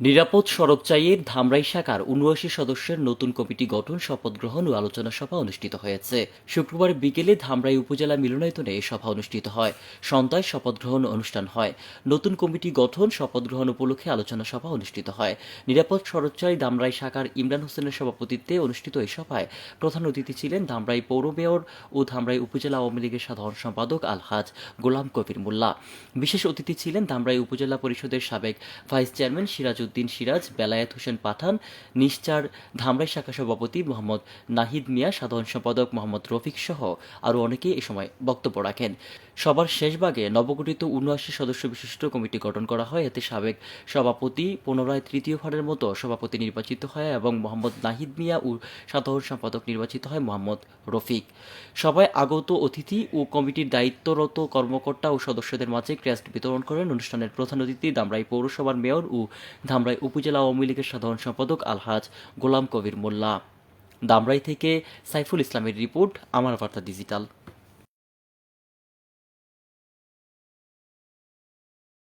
নিরাপদ সড়ক চাইয়ের ধামরাই শাখার উনআশি সদস্যের নতুন কমিটি গঠন, শপথ গ্রহণ ও আলোচনা সভা অনুষ্ঠিত হয়েছে। শুক্রবার বিকেলে ধামরাই উপজেলা মিলনায়তনে এই সভা অনুষ্ঠিত হয়। সন্ধ্যায় শপথ গ্রহণ অনুষ্ঠান হয়। নতুন কমিটি গঠন, শপথ গ্রহণ উপলক্ষে আলোচনা সভা অনুষ্ঠিত হয়। নিরাপদ সড়ক চাই ধামরাই শাখার ইমরান হোসেনের সভাপতিত্বে অনুষ্ঠিত এই সভায় প্রধান অতিথি ছিলেন ধামরাই পৌর মেয়র ও ধামরাই উপজেলা আওয়ামী লীগের সাধারণ সম্পাদক আলহাজ গোলাম কবির মোল্লা। বিশেষ অতিথি ছিলেন ধামরাই উপজেলা পরিষদের সাবেক ভাইস চেয়ারম্যান সিরাজউদ্দিন সিরাজ, বেলায়েত হোসেন পাঠান নিশ্চার ধামরাই শাখা সভাপতি মোহাম্মদ নাহিদ মিয়া, সাধারণ সম্পাদক মোহাম্মদ রফিক সহ আরও অনেকেই এ সময় বক্তব্য রাখেন। সবার শেষভাগে নবগঠিত উনআশি সদস্য বিশিষ্ট কমিটি গঠন করা হয়। এতে সাবেক সভাপতি পুনরায় তৃতীয়বারের মতো সভাপতি নির্বাচিত হয় এবং মোহাম্মদ নাহিদ মিয়া ও সাধারণ সম্পাদক নির্বাচিত হয় মোহাম্মদ রফিক। সবাই আগত অতিথি ও কমিটির দায়িত্বরত কর্মকর্তা ও সদস্যদের মাঝে ক্রেস্ট বিতরণ করেন। অনুষ্ঠানের প্রধান অতিথি দামরাই পৌরসভার মেয়র ও ধামরাই উপজেলা আওয়ামী লীগের সাধারণ সম্পাদক আলহাজ গোলাম কবির মোল্লা। দামরাই থেকে সাইফুল ইসলামের রিপোর্ট, আমার বার্তা ডিজিটাল।